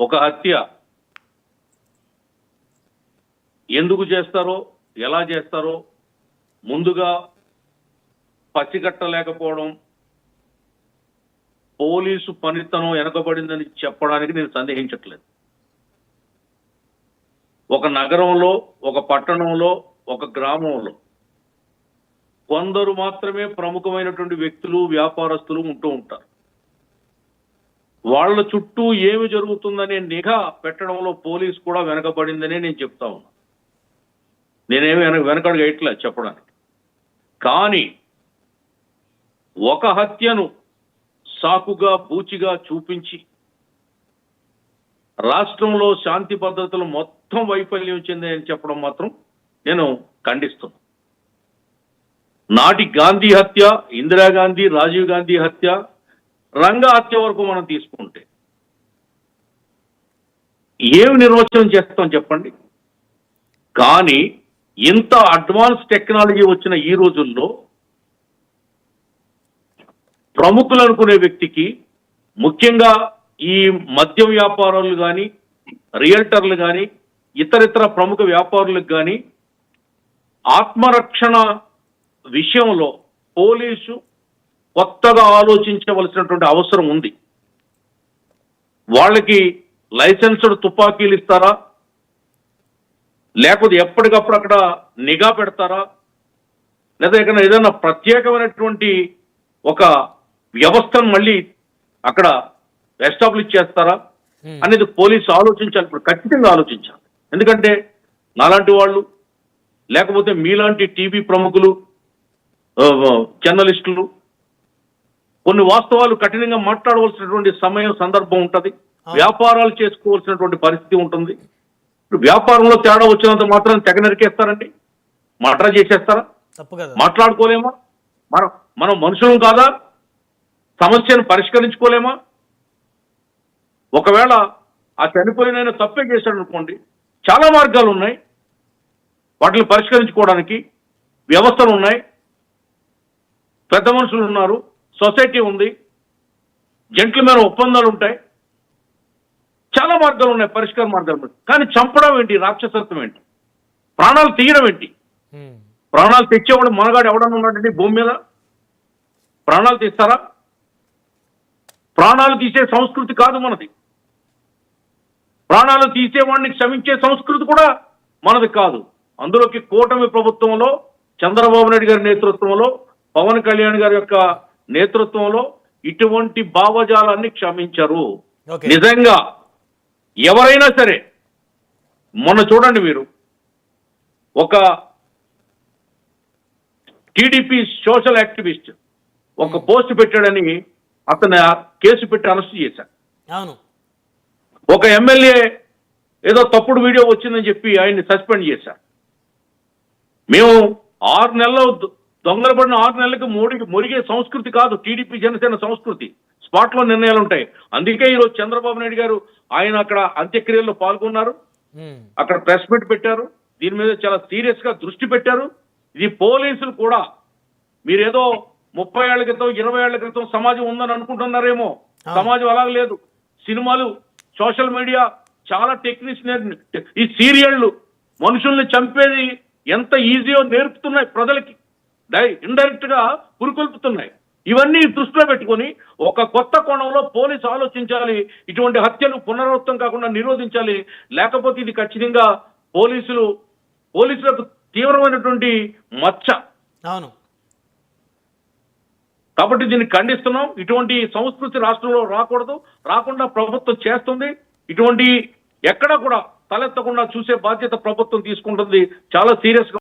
ఒక హత్య. ఎందుకు చేస్తారో ఎలా చేస్తారో ముందుగా పచ్చికట్టలేకపోవడం పోలీసు పనితనం వెనకబడిందని చెప్పడానికి నేను సందేహించట్లేదు. ఒక నగరంలో ఒక పట్టణంలో ఒక గ్రామంలో కొందరు మాత్రమే ప్రముఖమైనటువంటి వ్యక్తులు వ్యాపారస్తులు ఉంటూ ఉంటారు. వాళ్ళ చుట్టూ ఏమి జరుగుతుందనే నిఘా పెట్టడంలో పోలీస్ కూడా వెనకబడిందనే నేను చెప్తా ఉన్నా. నేనేమి వెనక వెనకడుగు వేయట్లేదు చెప్పడానికి. కానీ ఒక హత్యను సాకుగా బూచిగా చూపించి రాష్ట్రంలో శాంతి భద్రతలు మొత్తం వైఫల్యం చెందాయని చెప్పడం మాత్రం నేను ఖండిస్తున్నా. నాటి గాంధీ హత్య ఇందిరాగాంధీ రాజీవ్ గాంధీ హత్య రంగ హత్య వరకు మనం తీసుకుంటే. ఏమి నిర్వచనం చేస్తాం చెప్పండి? కానీ ఇంత అడ్వాన్స్ టెక్నాలజీ వచ్చిన ఈ రోజుల్లో ప్రముఖులు అనుకునే వ్యక్తికి ముఖ్యంగా ఈ మద్యం వ్యాపారులు కానీ రియల్టర్లు కానీ ఇతరితర ప్రముఖ వ్యాపారులకు కానీ ఆత్మరక్షణ విషయంలో పోలీసు కొత్తగా ఆలోచించవలసినటువంటి అవసరం ఉంది. వాళ్ళకి లైసెన్స్డ్ తుపాకీలు ఇస్తారా? లేకపోతే ఎప్పటికప్పుడు అక్కడ నిఘా పెడతారా? లేదా ఇక్కడ ఏదైనా ప్రత్యేకమైనటువంటి ఒక వ్యవస్థను మళ్ళీ అక్కడ ఎస్టాబ్లిష్ చేస్తారా. అనేది పోలీసు ఆలోచించాలి. ఇప్పుడు ఖచ్చితంగా ఆలోచించాలి. ఎందుకంటే నాలాంటి వాళ్ళు లేకపోతే మీలాంటి టీవీ ప్రముఖులు జర్నలిస్టులు కొన్ని వాస్తవాలు కఠినంగా మాట్లాడవలసినటువంటి సమయం సందర్భం ఉంటది. వ్యాపారాలు చేసుకోవాల్సినటువంటి పరిస్థితి ఉంటుంది. వ్యాపారంలో తేడా వచ్చినంత మాత్రం తెగ నరికేస్తారండి. మర్డర్ చేసేస్తారా? మాట్లాడుకోలేమా? మనం మనం మనుషులం కాదా? సమస్యను పరిష్కరించుకోలేమా? ఒకవేళ ఆ చనిపోయిన తప్పే చేశాడు అనుకోండి చాలా మార్గాలు ఉన్నాయి. వాటిని పరిష్కరించుకోవడానికి వ్యవస్థలు ఉన్నాయి. పెద్ద మనుషులు ఉన్నారు. సొసైటీ ఉంది జెంట్లమైన ఒప్పందాలు ఉంటాయి చాలా మార్గాలు ఉన్నాయి పరిష్కార మార్గాలు ఉన్నాయి. కానీ చంపడం ఏంటి? రాక్షసత్వం ఏంటి? ప్రాణాలు తీయడం ఏంటి. ప్రాణాలు తెచ్చేవాడు మనగాడు ఎవడన్నా ఉన్నాడండి భూమి మీద? ప్రాణాలు తీస్తారా? ప్రాణాలు తీసే సంస్కృతి కాదు మనది. ప్రాణాలు తీసేవాడిని క్షమించే సంస్కృతి కూడా మనది కాదు. అందులోకి కూటమి ప్రభుత్వంలో చంద్రబాబు నాయుడు గారి నేతృత్వంలో పవన్ కళ్యాణ్ గారి యొక్క నేతృత్వంలో ఇటువంటి భావజాలాన్ని క్షమించరు. నిజంగా ఎవరైనా సరే మొన్న చూడండి మీరు ఒక టీడీపీ సోషల్ యాక్టివిస్ట్ ఒక పోస్ట్ పెట్టాడని అతను కేసు పెట్టి అరెస్ట్ చేశారు అవును. ఒక ఎమ్మెల్యే ఏదో తప్పుడు వీడియో వచ్చిందని చెప్పి ఆయన్ని సస్పెండ్ చేశారు మేము ఆరు నెలలు దొంగలు పడిన ఆరు నెలలకు మోడీకి మురిగే సంస్కృతి కాదు టీడీపీ జనసేన సంస్కృతి. స్పాట్లో నిర్ణయాలు ఉంటాయి. అందుకే ఈరోజు చంద్రబాబు నాయుడు గారు ఆయన అక్కడ అంత్యక్రియల్లో పాల్గొన్నారు. అక్కడ ప్రెస్ మీట్ పెట్టారు. దీని మీద చాలా సీరియస్గా దృష్టి పెట్టారు. ఇది పోలీసులు కూడా మీరేదో ముప్పై ఏళ్ళ క్రితం ఇరవై ఏళ్ళ క్రితం సమాజం ఉందని అనుకుంటున్నారేమో. సమాజం అలా లేదు. సినిమాలు సోషల్ మీడియా చాలా టెక్నిక్స్ ఈ సీరియళ్ళు మనుషుల్ని చంపేది ఎంత ఈజీయో నేర్పుతున్నాయి ప్రజలకి. ఇండైరెక్ట్గా పురుకొల్పుతున్నాయి. ఇవన్నీ దృష్టిలో పెట్టుకొని ఒక కొత్త కోణంలో పోలీసు ఆలోచించాలి ఇటువంటి హత్యలు పునరావృతం కాకుండా నిరోధించాలి. లేకపోతే ఇది ఖచ్చితంగా పోలీసులు పోలీసులకు తీవ్రమైనటువంటి మచ్చ. అవును. కాబట్టి దీన్ని ఖండిస్తున్నాం. ఇటువంటి సంస్కృతి రాష్ట్రంలో రాకూడదు. రాకుండా ప్రభుత్వం చేస్తుంది. ఇటువంటి ఎక్కడ కూడా తలెత్తకుండా చూసే బాధ్యత ప్రభుత్వం తీసుకుంటుంది. చాలా సీరియస్గా